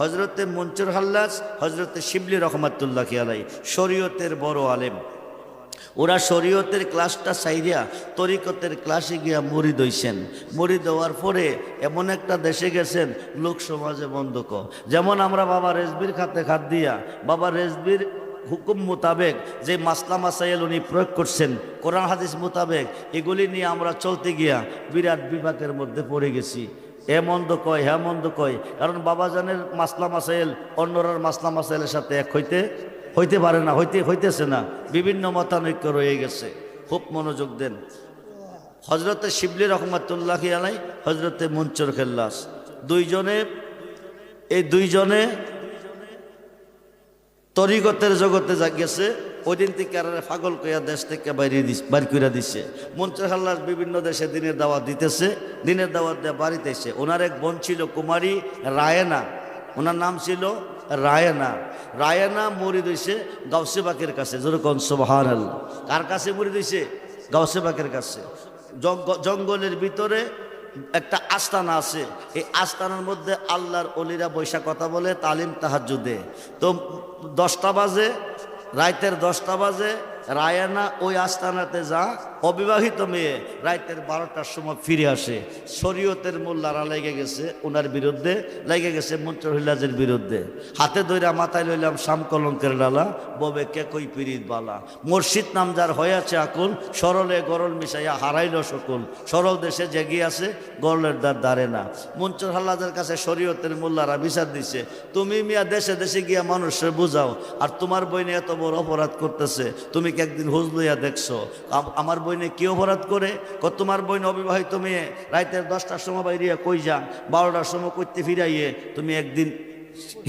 হজরতে মঞ্চুর হাল্লাস হজরতে শিবলি রহমাতুল্লাহ আলাই শরীয়তের বড় আলেম। ওরা শরীয়তের ক্লাসটা সাইরিয়া তরিকতের ক্লাসে গিয়া মুড়ি দইছেন। মুড়ি দেওয়ার পরে এমন একটা দেশে গেছেন, লোক সমাজে বন্ধক যেমন আমরা বাবা রেজবির খাতে খাত দিয়া, বাবা রেজবির হুকুম মোতাবেক যে মাসলা মাসাইল উনি প্রয়োগ করছেন, কোরআন হাদিস মোতাবেক, এগুলি নিয়ে আমরা চলতে গিয়া বিরাট বিভাগের মধ্যে পড়ে গেছি। এ মন্দ কয় হ্যাঁ মন্দ কয়। কারণ বাবাজানের মাসলা মাসাইল অন্যরার মাসলা মাসাইলের সাথে এক হইতে হইতে পারে না, হইতে, হইতেছে না। বিভিন্ন মতানৈক্য রয়ে গেছে। খুব মনোযোগ দেন। হজরতে শিবলি রহমতুল্লাহ আলাই হজরতে মঞ্চুর খেল্লাস। দুইজনে, এই দুইজনে তরিগতের জগতে যা গেছে ওই দিন থেকে আর পাগল কইয়া দেশ থেকে বাইরে বাইর কইরা দিছে। মঞ্চুর বিভিন্ন দেশে দিনের দাওয়াত দিতেছে, দিনের দাওয়াত দেওয়া বাড়িতেছে ওনার এক বোন ছিল কুমারী রায়না, ওনার নাম ছিল রায়না। রায়না মরি দিয়েছে গাউসে বাকের কাছে। যেরকম আল্লাহ কার কাছে মরি দিয়েছে গাউসে বাকের কাছে। জঙ্গ- জঙ্গলের ভিতরে একটা আস্তানা আছে। এই আস্তানার মধ্যে আল্লাহর অলিরা বৈশা কথা বলে, তালিম তাহাজুদে তো দশটা বাজে রাইতের দশটা বাজে রায়ানা ওই আস্তানাতে যা অবিবাহিত মেয়ে রাইতের বারোটার সময় ফিরে আসে। শরীয়তের মোল্লারা লেগে গেছে ওনার বিরুদ্ধে লেগে গেছে মন্ত্র হিল্লাজের বিরুদ্ধে। হাতে দইরা মাথায় লইলাম শাম কলঙ্কের লালা ববে কে কই পিরিত বালা। মসজিদ নাম যার হয়েছে আকুল, সরলে গরল মিশাইয়া হারাইল সকল সরল দেশে জেগে আছে, গরলের দ্বার দাঁড়ে না। মঞ্চুর হাল্লাদের কাছে শরীয়তের মোল্লারা বিচার দিছে, তুমি মিয়া দেশে দেশে গিয়া মানুষের বুঝাও, আর তোমার বইনে এত বড় অপরাধ করতেছে, তুমি কি একদিন হুজ লইয়া দেখছ আমার বইনে কি অপরাধ করে? ক তোমার বইনে অবিবাহিত মেয়ে রাইতের দশটার সময় বাইরিয়া কই যান? বারোটার সময় করতে ফিরাইয়ে তুমি একদিন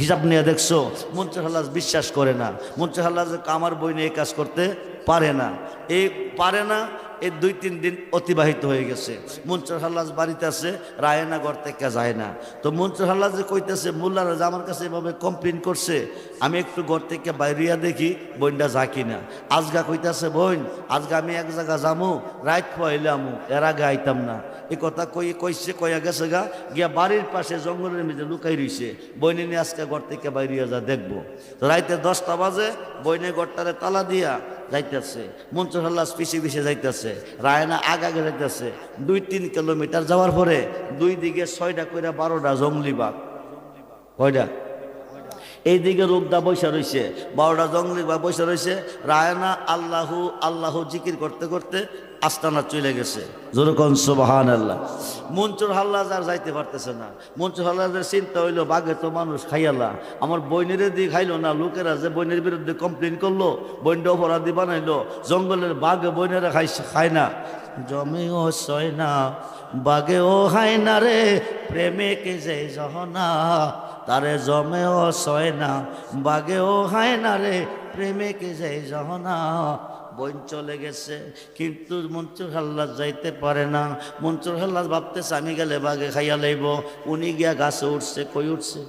হিসাব নিয়ে দেখছ মঞ্চুর হাল্লাজ বিশ্বাস করে না। মঞ্চুর হাল্লাজ আমার বইনে এই কাজ করতে পারে না। এই পারে না এই দুই, তিন দিন অতিবাহিত হয়ে গেছে। মঞ্চুর হাল্লাজ বাড়িতে আছে রায়না থেকে যায় না। তো মঞ্চুর হাল্লাজ যে কইতেছে, মোল্লারা যে আমার কাছে এভাবে কমপ্লেন করছে, আমি একটু ঘর থেকে বাইরিয়া দেখি, বইনটা যা কিনা। আজগা কইতাছে, বইন আজকে আমি এক জায়গা যামু, রাইত পাইলে আমু এর আগে আইতাম না। এ কথা কই, কইছে, কইয়া গেছে গা, গিয়া বাড়ির পাশে জঙ্গলের মধ্যে লুকাই রইছে। বইনে নিয়ে আজকে ঘর থেকে বাইরিয়া যা দেখব। তো রাইতে দশটা বাজে, বইনে ঘরটারে তালা দিয়া যাইতেছে। মঞ্চুর হাল্লাস পিছিয়ে পিছিয়ে যাইতেছে। রায়না আগ আগে যাইতেছে। দুই তিন কিলোমিটার যাওয়ার পরে দুই দিকে ছয়টা কইরা বারোটা জঙ্গলি বাঘ। কয়টা? এইদিকে রোগদা বৈশা রয়েছে বারোটা জঙ্গলি বা বৈশা রয়েছে রায়না আল্লাহু, আল্লাহ জিকির করতে করতে আস্তানা চলে গেছে। যেরকম সুবাহান আল্লাহ মঞ্চুর হাল্লাজ আর যাইতে পারতেছে না। মঞ্চুর হাল্লাজের চিন্তা হইল, বাঘে তো মানুষ খাইয়ালা। আমার বইনের দিয়ে খাইলো না। লোকেরা যে বইনের বিরুদ্ধে কমপ্লেন করল, বইনটা অপরাধী বানাইলো। জঙ্গলের বাঘ বইনেরা খাই খায় না। জমেও সয় না, বাঘেও খায় না রে। প্রেমে কে যে জহনা, তারে জমেও সয় না। বাঘেও খায় না রে। প্রেমে কে যে জহনা বইন চলে গেছে, কিন্তু মঞ্চুর হাল্লাস যাইতে পারে না। মঞ্চুর হাল্লাস ভাবতেছে, আমি গেলে বাগে খাইয়া লইব। উনি গিয়া গাছে উঠছে, কই উঠছে?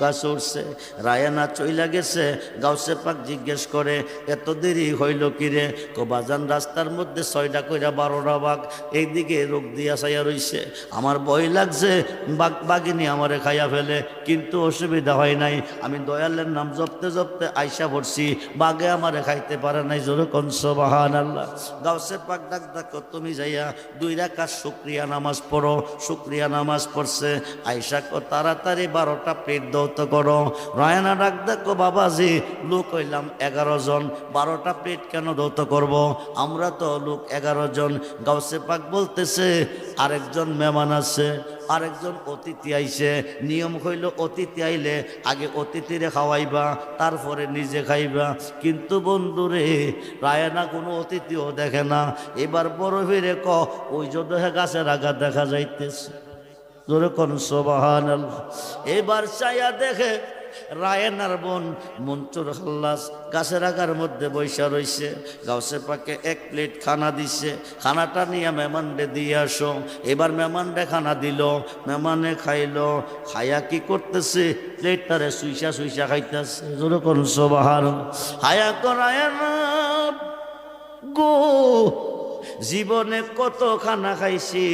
গাছ উঠছে রায়ানা চইলা গেছে, গাউসে পাক জিজ্ঞেস করে, এত দেরি হইল কিরে কবাজান রাস্তার মধ্যে ছয়টা কইরা বারোটা বাঘ এইদিকে রোগ দিয়া চাইয়া রইছে। আমার ভয় লাগছে, বাঘ বাঘিনী আমারে খাইয়া ফেলে, কিন্তু অসুবিধা হয় নাই। আমি দয়ালের নাম জপতে জপতে আইসা পড়ছি, বাঘে আমারে খাইতে পারে নাই। জোরে কনস বাহান আল্লাহ গাউসে পাক ডাক ডাক, তুমি যাইয়া দুই রাকাত শুক্রিয়া নামাজ পড়ো, শুক্রিয়া নামাজ পড়ছে। আইসা তাড়াতাড়ি বারোটা প্লেট দৌত করো। রায়না ডাক দেখো বাবাজি, লোক হইলাম এগারো জন, বারোটা প্লেট কেন দৌত করব। আমরা তো লোক এগারো জন। গাউসে পাক বলতেছে, আরেকজন মেহমান আছে, আরেকজন অতিথি আইছে। নিয়ম হইল অতিথি আইলে আগে অতিথিরে খাওয়াইবা, তারপরে নিজে খাইবা। কিন্তু বন্ধুরে, রায়না কোনো অতিথিও দেখে না। এবার বড় ফিরে ক, ওই জন্য গাছের আগা দেখা যাইতেছে। জোরে কোন সোবাহান এবার চাইয়া দেখে রায়নার বোন মঞ্চুর হাল্লাস গাছের আগার মধ্যে বৈশা রইছে। গাছে পাকে এক প্লেট খানা দিছে। খানাটা নিয়ে মেহমানরে দিয়ে আসো। এবার মেহমানরে খানা দিল, মেহমানে খাইলো। খায়া কি করতেছে? প্লেটটারে সুইসা সুইসা খাইতেছে। জোরে কোন হায়া করায় না গো, জীবনে কত খানা খাইছি।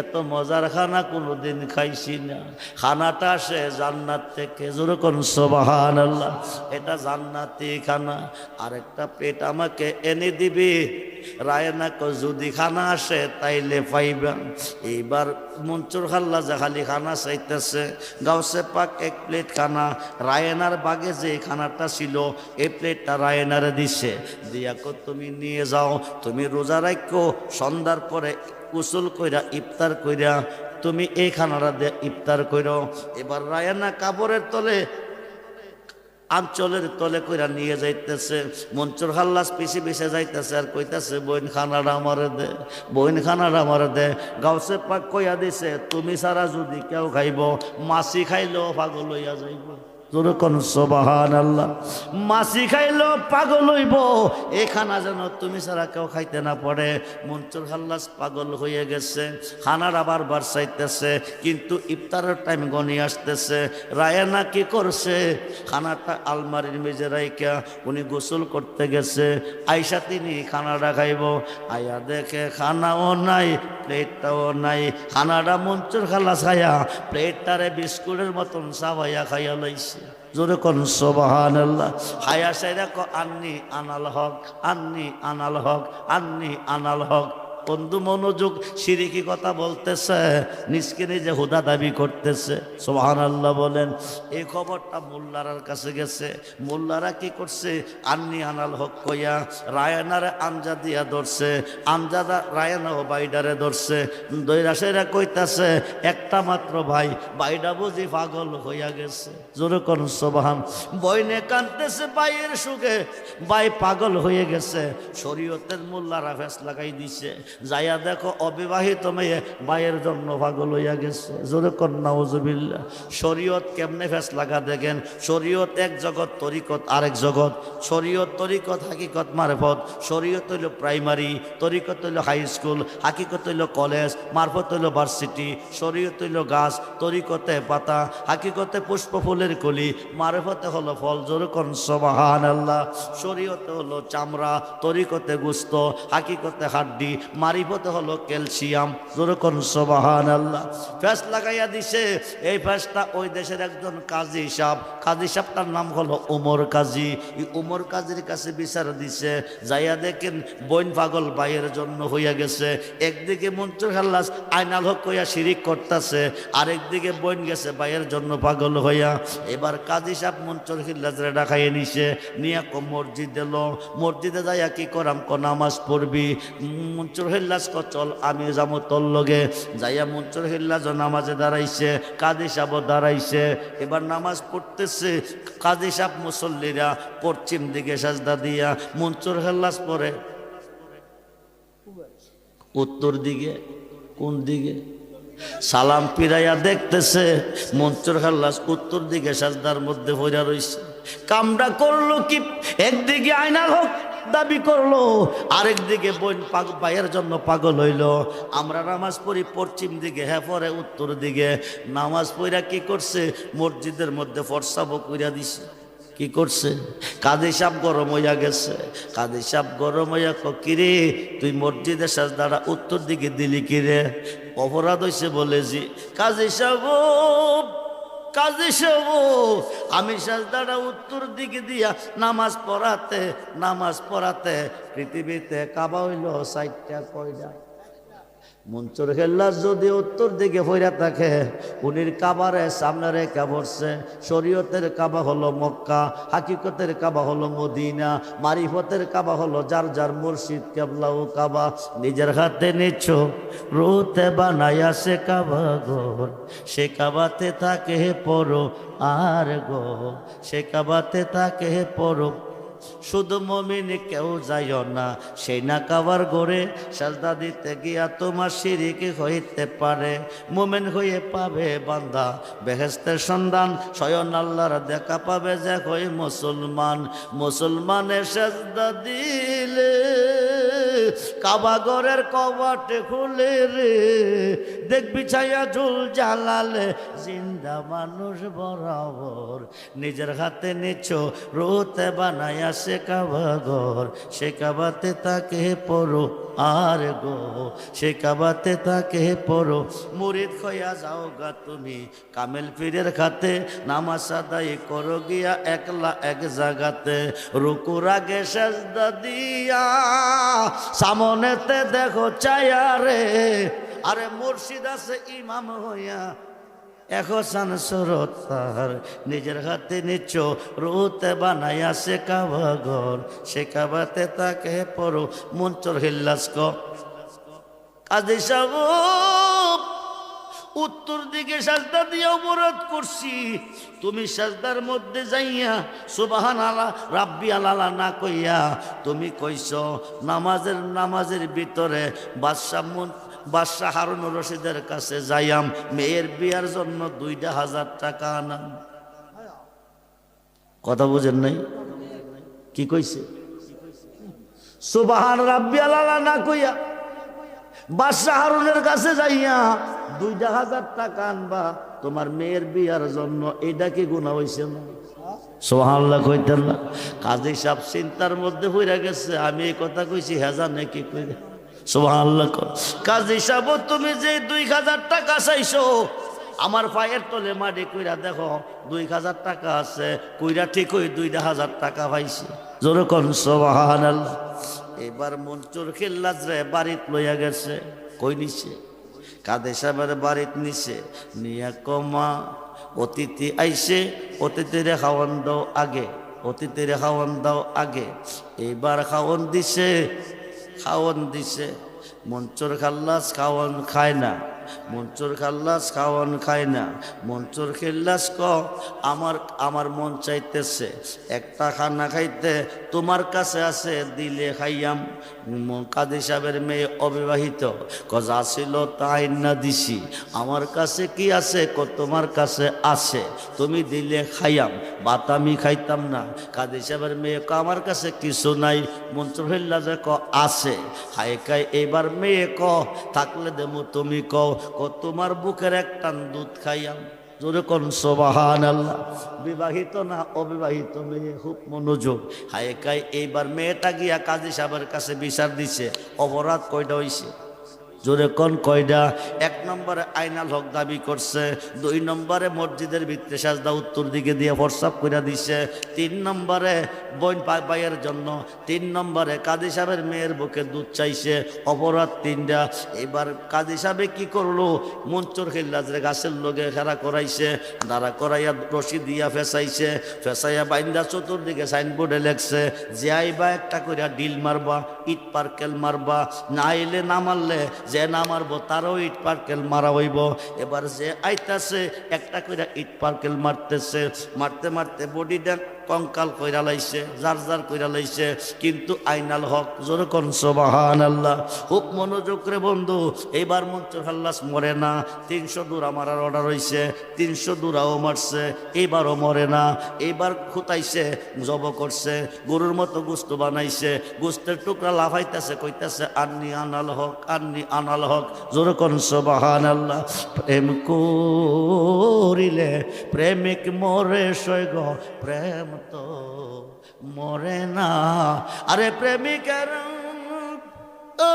এত মজার খানা কোনোদিন খাইছি না। খানাটা আসে জান্নাত থেকে। যেরকম সোবাহান আল্লাহ এটা জান্নাতি খানা। আরেকটা পেট আমাকে এনে দিবি। রায়না কো যদি খানা আসে তাইলে পাইবেন এইবার মঞ্চুর খাল্লা যে খালি খানা চাইতেছে, গাউসে পাক এক প্লেট খানা। রায়নার বাগে যে খানাটা ছিল এই প্লেটটা রায়নারে দিছে। দিয়া তুমি নিয়ে যাও, তুমি রোজা রাখো সন্ধ্যার পরে কুসুল কইরা, ইফতার কইরা, তুমি এই খানাটা দিয়ে ইফতার কইরো। এবার রায়না কাপড়ের তলে, আঞ্চলের তলে কইরা নিয়ে যাইতেছে। মঞ্চুর হাল্লাস পিছে পিছে যাইতেছে আর কইতাছে বইন খানাটা আমারে দে বইন খানাটা আমারে দে। গাউসে পাক কইয়া দিছে, তুমি সারা যদি কেউ খাইব মাছি খাইলেও পাগল হইয়া যাইব। যেরকম আল্লাহ মাছি খাইলো, পাগল হইব। এই খানা যেন তুমি ছাড়া কেউ খাইতে না পড়ে মঞ্চুর হাল্লাস পাগল হয়ে গেছে। খানার আবার বার চাইতেছে, কিন্তু ইফতারের টাইম গনি আসতেছে। রায়ানা কি করছে? খানাটা আলমারির মেজে রাইকা উনি গোসল করতে গেছে। আইসা তিনি খানাটা খাইব। আয়া দেখে খানাও নাই, প্লেটটাও নাই। খানাটা মঞ্চুর খালাস খাইয়া প্লেটটারে বিস্কুটের মতন সাবাইয়া খাইয়া লাইছে। জোরে কন সোবাহান হায়া সাইরা আন্নি আনাল হক আন্নি আনাল হক আন্নি আনাল হক। বন্ধু মনোযোগ সিরিকি কথা বলতেছে, নিজকে নিজে হুদা দাবি করতেছে। সোহান আল্লাহ বলেন, এই খবরটা মোল্লারার কাছে গেছে। মোল্লারা কি করছে? আন্নি আনাল হক কইয়া রায়নারে আমজা দিয়া ধরছে আমজাদা রায়না ও বাইডারে ধরছে। দৈরাসেরা কইতাছে, একটা মাত্র ভাই, বাইডা বুঝি পাগল হইয়া গেছে। জোরে কোন, সোবাহান। বইনে কানতেছে বাইয়ের সুখে বাই পাগল হয়ে গেছে। শরীয়তের মোল্লারা ফেস লাগাই দিছে। যাইয়া দেখো অবিবাহিত মেয়ে বাইয়ের জন্য পাগল হইয়া গেছে। জোরে কন্যা ওজুবিল্লা শরীয়ত কেমনে ফেস লাগা দেখেন? শরীয়ত এক জগৎ, তরিকত আরেক জগৎ। শরীয়ত, তরিকত, হাকিকত মারফত। শরীয়ত হইল প্রাইমারি, তরিকত হইল হাই স্কুল, হাকিকত হইল কলেজ, মারফত হইল ভার্সিটি। শরীয়ত হইল গাছ, তরিকতে পাতা, হাকিকতে পুষ্প ফুলের কলি, মারফতে হলো ফল। জোরকন সবাহান আল্লাহ শরীয়তে হলো চামড়া, তরিকতে গুস্ত, হাকিকতে হাড্ডি মারিফতে হলো ক্যালসিয়াম। জোরকন সবাহান আল্লাহ ফ্যাস লাগাইয়া দিছে। এই ফ্যাসটা ওই দেশের একজন কাজী সাহ কাজী সাহটার নাম হলো উমর কাজী। এই উমর কাজীর কাছে বিচার দিছে। যাইয়া দেখেন বইন পাগল বাইয়ের জন্য হইয়া গেছে। একদিকে মঞ্চুর হাল্লাস আইনাল হক হইয়া শিরিক করতেছে। আরেকদিকে বইন গেছে বাইয়ের জন্য পাগল হইয়া। এবার কাজী সাহেব মঞ্চুর হিল্লাজরে ডাকাইয়ে নিছে। নিয়ে মসজিদ এল মসজিদে যাইয়া কি করাম ক নামাজ পড়বি? মঞ্চুর হিল্লাস চল আমি যাব তোর লগে। যাইয়া মঞ্চুর হিল্লাজ নামাজে দাঁড়াইছে, কাজী সাহেব দাঁড়াইছে, এবার নামাজ পড়তেছে, কাজী সাহেব মুসল্লিরা পশ্চিম দিকে সাজদা দিয়া মঞ্চুর হেল্লাস পরে। উত্তর দিকে, কোন দিকে? সালাম পিরাইয়া দেখতেছে, মঞ্চুর খাল্লাস উত্তর দিকে সাজদার মধ্যে ভইরা রইছে। কামটা করল কি? একদিকে আয়নাল হোক দাবি করল। আরেক দিকে বোন ভাইয়ের জন্য পাগল হইল। আমরা নামাজ পড়ি পশ্চিম দিকে হ্যাঁ পরে উত্তর দিকে। নামাজ পড়া কি করছে? মসজিদের মধ্যে ফরসাবো কইরা দিছে। কি করছে? কাদি সাপ গরম হইয়া গেছে। কাদি সাপ গরম হইয়া কিরে তুই মসজিদের সাজদারা উত্তর দিকে দিলি কিরে অপরাধ হয়েছে বলেছি কাজী সাহেব কাজী সাহেব আমি সাজদাটা উত্তর দিকে দিয়া নামাজ পড়াতে নামাজ পড়াতে পৃথিবীতে কাবা হইল সাইটটা কয়টা মঞ্চুর খেল্লার যদি উত্তর দিকে ফইরা থাকে, উনির কাবারে সামনে রেখা বসছে শরীয়তের কাবা হলো মক্কা, হাকিকতের কাবা হলো মদিনা, মারিফতের কাবা হলো যার যার মুর্শিদ, কেবলা ও কাবা। নিজের হাতে নিচ্ছ, রুতে বানায়া সে কাবা ঘর সে কাবাতে থাকে পড়ো আর গো। সে কাবাতে থাকে পড়ো শুধু মমিনে কেউ যাইও না, সেই না কাবার গড়ে সাজদা দিতে গিয়া তোমার সিরিকে হইতে পারে। মোমেন হয়ে পাবে বান্দা বেহেস্তের সন্ধান স্বয়ন আল্লাহর দেখা পাবে যে হই মুসলমান। মুসলমানে সাজদা দিলে কাবাগরের কবাটে খুলে রে। দেখবি ছায়া ঝুল জ্বালালে, জিন্দা মানুষ বরাবর। নিজের হাতে নিচ্ছ রোতে বানায়া সে কাবাগর সে কাবাতে তাকে পড়ো আর গো। সে কাবাতে তাকে পড়ো মুরিদ খয়া যাও গা তুমি। কামেল পীরের খাতে নামাজ আদায় করো গিয়া একলা এক জায়গাতে রুকুর আগে দিয়া সামনেতে দেখো চায়ারে আরে মুর্শিদ আছে, ইমাম হইয়া। এখন সুরত তার নিজের হাতে নিচ রুতে বানাইয়া সে কাবা ঘর। সে কাবাতে তাকে পড়ো মঞ্চর হিল্লাস কাজী সাহেব উত্তর দিকে সাজদা দিয়ে অবরোধ করছি। তুমি সাজদার মধ্যে যাইয়া সুবাহান আলা রাব্বি আলালা না কইয়া, তুমি কইছ, নামাজের নামাজের ভিতরে বাদশাহ বাদশাহ হারুন রশিদের কাছে যাইয়াম, মেয়ের বিয়ার জন্য দুইটা হাজার টাকা আনাম। কথা বুঝেন নাই? কি কইছে? সুবাহান রাব্বি আলালা না কইয়া, বাদশাহ হারুনের কাছে যাইয়া দুইটা হাজার টাকা আনবা, তোমার মেয়ের বিয়ার জন্য, এটা কি গুণা হয়েছে না? সোহাল্লা কইতেন না। কাজী সাহেব চিন্তার মধ্যে পড়ে গেছে, আমি এই কথা কইছি হেজা নাকি কইরে? সোহাল্লা কাজী সাহেব, তুমি যে দুই হাজার টাকা চাইছো, আমার পায়ের তলে মাটি কইরা দেখো, দুই হাজার টাকা আছে, কইরা ঠিক ওই দুইটা হাজার টাকা পাইছে। জোরে কন সোহান এবার মঞ্চুর খেল্লাজ রে বাড়িত লইয়া গেছে, কই নিছে? কাদের সাহেবের বাড়িত নিছে নিয়া কমা অতিথি আইসে, অতিথিরে খাওয়ান দাও আগে, অতিথিরে খাওয়ান দাও আগে। এইবার খাওয়ান দিছে খাওয়ান দিছে। মঞ্চর খাল্লাস খাওয়ান খায় না। মঞ্চুর খাল্লাস খাওয়ান খায় না। মঞ্চুর খেল্লাস ক আমার আমার মন চাইতেছে, একটা খানা খাইতে তোমার কাছে আছে, দিলে খাইয়াম। কাদি সাহেবের মেয়ে অবিবাহিত কজা ছিল তাই না দিছি। আমার কাছে কি আছে ক তোমার কাছে আছে, তুমি দিলে খাইয়াম। বাত আমি খাইতাম না। কাদি সাহেবের মেয়ে ক আমার কাছে কিছু নাই। মঞ্চুর খেল্লাসে ক আছে। কাই এবার মেয়ে ক থাকলে দেমু তুমি কও। ক তোমার বুকের এক টান দুধ খাইয়াম। জোরে কোন সোবাহান আল্লাহ বিবাহিত না অবিবাহিত মেয়ে, খুব মনোযোগ। হায় কাই এইবার মেয়েটা গিয়া কাজী সাহেবের কাছে বিচার দিছে। অপরাধ কয়টা হইছে? জোরে কোন কয়টা এক নম্বরে আইনাল হক দাবি করছে, দুই নম্বরে মসজিদের ভিত্তি সাজদা উত্তর দিকে দিয়ে প্রস্রাব করে দিছে, তিন নম্বরে বোন পাইয়ের জন্য, তিন নম্বরে কাজী সাহেবের মেয়ের বুকে দুধ চাইছে, অপরাধ তিনটা। এবার কাজী সাহেবে কি করল? মঞ্চর খেল্লাজরে গাছের লোকে খেলা করাইছে, দাঁড়া করাইয়া রশি দিয়া ফেসাইছে, ফেসাইয়া বাইন্দা চতুর্দিকে সাইনবোর্ডে লেখছে যে আইবা একটা করিয়া ডিল মারবা। ইট পার্কেল মারবা। না এলে না মারলে, যে না মারবো তারও ইট পার্কেল মারা হইব। এবার যে আইতাছে, একটা করে ইট পার্কেল মারতেছে। মারতে মারতে বডি বডিটা কঙ্কাল কইরা লাইছে যার যার কইরা লাইছে, কিন্তু আইনাল হক জোর কোন সোবাহান আল্লাহ খুব মনোযোগ রে বন্ধু এইবার মঞ্চুর হাল্লাস মরে না, তিনশো দূরা মারার অর্ডার হইছে, তিনশো দূরাও মারছে এইবারও মরে না এইবার খুতাইছে, জব করছে, গরুর মতো গুস্ত বানাইছে, গুস্তের টুকরা লাফাইতেছে, কইতাছে, আন্নি আনাল হক, আন্নি আনাল হক জোর কোন সোবাহান আল্লাহ প্রেম করিলে প্রেমিক মরে সৈগ প্রেম তো মরে না। আরে প্রেমিকের ও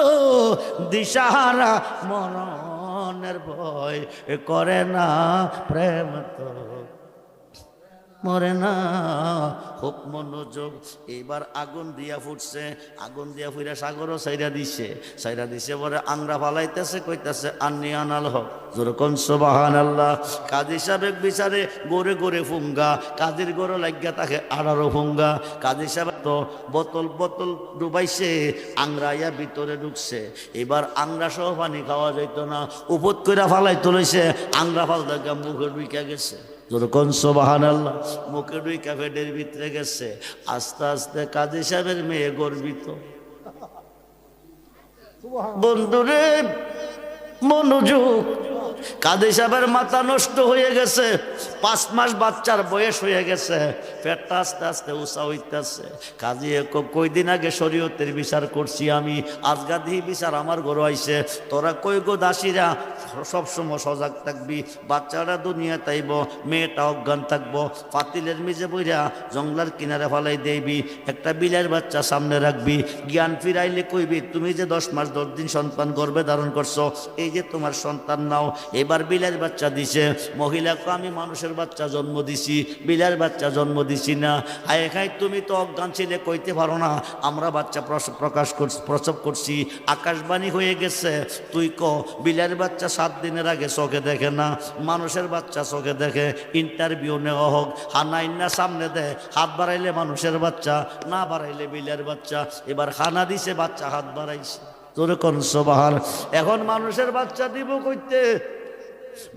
দিশাহারা মরণের ভয় করে না প্রেম তো। মরে না। হোক মনোযোগ। এবার আগুন দিয়া ফুটছে। আগুন দিয়া ফুইরা সাগরও সাইরা দিছে। সাইরা দিছে পরে আংরা ফালাইতেছে, কইতাছে, আন্নি আনাল হক। যেরকম সোবাহান আল্লাহ কাজী সাহেব বিচারে গড়ে গড়ে ফুঙ্গা। কাজীর গড়ে লাগিয়া তাকে আড়ারো ফুঙ্গা। কাজী সাহেব তো বোতল বোতল ডুবাইছে আংরাইয়া ভিতরে ঢুকছে। এবার আংরা সহ পানি খাওয়া যাইতো না। উপত কইরা ফালাই তুলেছে আংরা ফাল দেখা মুখে ঢুইকা গেছে। সোবাহান আল্লাহ মুখে দুই ক্যাফেটের ভিতরে গেছে। আস্তে আস্তে কাজী সাহেবের মেয়ে গর্বিত। বন্ধুরে মনোযোগ কাদি সাহেবের মাথা নষ্ট হয়ে গেছে। পাঁচ মাস বাচ্চার বয়স হয়ে গেছে। পেটটা আস্তে আস্তে উষা হইতেছে। কাজী কই দিন আগে শরীয়তের বিচার করছি আমি। আজগা দিহি বিচার আমার ঘর আইছে। তোরা কই গো দাসীরা? সবসময় সজাগ থাকবি। বাচ্চারা দুনিয়া তাইব, মেয়েটা অজ্ঞান থাকব। পাতিলের মিজে বইরা জঙ্গলার কিনারে ফলাই দেবি একটা বিলের বাচ্চা সামনে রাখবি। জ্ঞান ফিরাইলে কইবি, তুমি যে দশ মাস দশ দিন সন্তান গর্বে ধারণ করছ, এই যে তোমার সন্তান নাও। এবার বিলের বাচ্চা দিছে। মহিলাকে আমি মানুষের বাচ্চা জন্ম দিছি। বিলের বাচ্চা জন্ম দিছি না। আয় খাই তুমি তো অজ্ঞান ছিলে, কইতে পারো না। আমরা বাচ্চা প্রকাশ প্রসব করছি। আকাশবাণী হয়ে গেছে। তুই ক বিলের বাচ্চা সাত দিনের আগে চোখে দেখে না? মানুষের বাচ্চা চোখে দেখে। ইন্টারভিউ নেওয়া হোক। হানাইন না সামনে দেয় হাত বাড়াইলে মানুষের বাচ্চা, না বাড়াইলে বিলের বাচ্চা। এবার খানা দিছে, বাচ্চা হাত বাড়াইছে। তোর কোন এখন মানুষের বাচ্চা দিব কইতে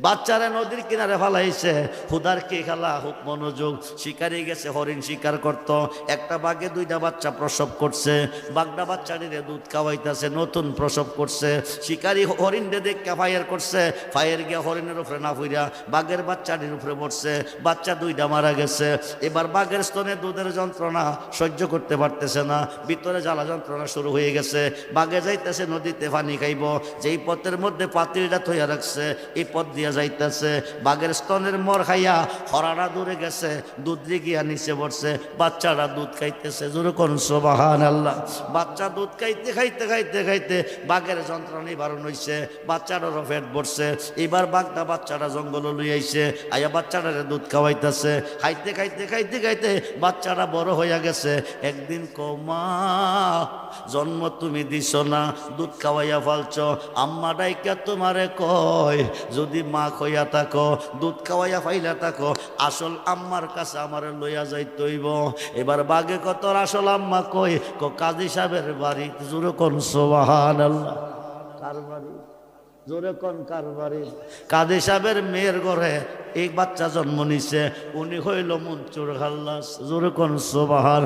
বাচ্চারা নদীর কিনারে ফালাইছে। হুদার কে খেলা, হুক মনোযোগ। শিকারি গেছে, হরিণ শিকার করত। একটা বাঘে দুইটা বাচ্চা প্রসব করছে। বাঘটা বাচ্চাটিরে দুধ খাওয়াইতেছে, নতুন প্রসব করছে। শিকারি হরিণ দেখে ফায়ার করছে। ফায়ার গিয়া হরিণের উপরে না ফুইরা বাঘের বাচ্চাটির উপরে পড়ছে বাচ্চা দুইটা মারা গেছে। এবার বাঘের স্তনে দুধের যন্ত্রণা সহ্য করতে পারতেছে না। ভিতরে জ্বালা যন্ত্রণা শুরু হয়ে গেছে। বাঘে যাইতেছে, নদীতে পানি খাইব। যেই পথের মধ্যে পাতিলটা থইয়া রাখছে, এই পথ দিয়া যাইতেছে, বাঘের স্তনের মর খাইয়া হরাটা দূরে গেছে, দুধ গিয়া নিচে পড়ছে বাচ্চারা দুধ খাইতেছে। জোরে কোন সোবাহান আল্লাহ বাচ্চা দুধ খাইতে খাইতে খাইতে খাইতে বাঘের যন্ত্রণা নিবারণ হইছে বাচ্চাটারও পেট ভরছে। এবার বাঘটা বাচ্চাটা জঙ্গল লই আইছে আয়া বাচ্চাটারে দুধ খাওয়াইতেছে। খাইতে খাইতে খাইতে খাইতে বাচ্চাটা বড় হইয়া গেছে। একদিন কমা জন্ম তুমি দিছ না, দুধ খাওয়াইয়া ফালছ। আম্মা ডাইকা তোমারে কয়, যদি মা খইয়া থাকো, দুধ খাওয়াইয়া ফাইলা থাকো, আসল আম্মার কাছে আমারে লইয়া যাইতইব এবার বাগে কত আসল আম্মা কই? ক কাজী সাহেবের বাড়ি, জোরে কোন সোবাহান আল্লাহ জোরে কোন কার বাড়ি? সাহেবের মেয়ের ঘরে এই বাচ্চা জন্ম নিছে, উনি হইল মঞ্চুর খাল্লাস, জোরে কোন সোবাহার